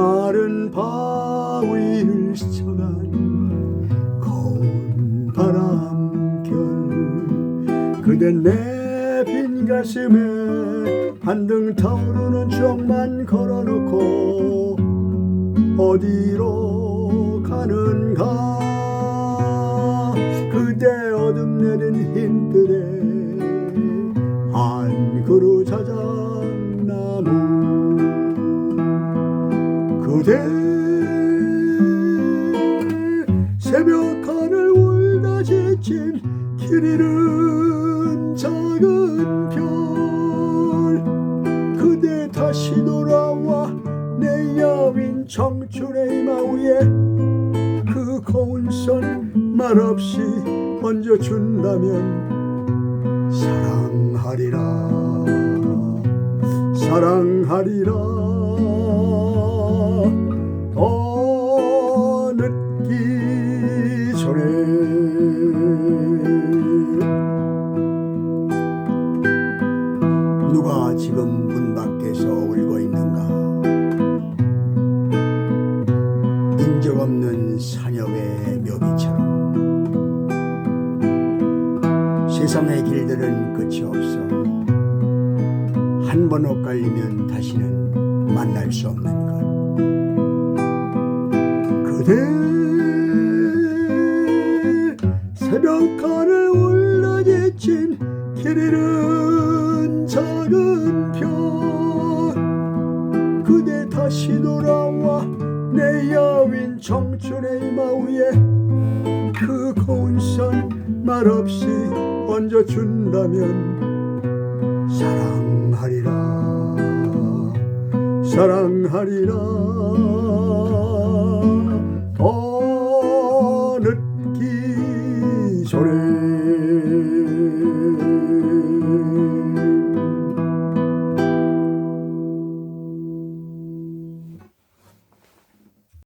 마른 바위를 스쳐간 거운 바람결. 그대 내 빈 가슴에 한등 타오르는 추억만 걸어놓고 어디로 가는가? 그대 어둠 내린 힘들에 안그루 찾아 그대 새벽 하늘 울다 지친 길 잃은 작은 별. 그대 다시 돌아와 내 여윈 청춘의 마위에 그 고운 손 말없이 얹어준다면 사랑하리라 사랑하리라 지금 문 밖에서 울고 있는가? 인적 없는 산역의 묘비처럼. 세상의 길들은 끝이 없어. 한 번 엇갈리면 다시는 만날 수 없는 것. 그대 새벽 하늘 울려지친 길 잃은 작은 별 그대 다시 돌아와 내 여윈 청춘의 마위에 그 고운 손 말없이 얹어준다면 사랑하리라 사랑하리라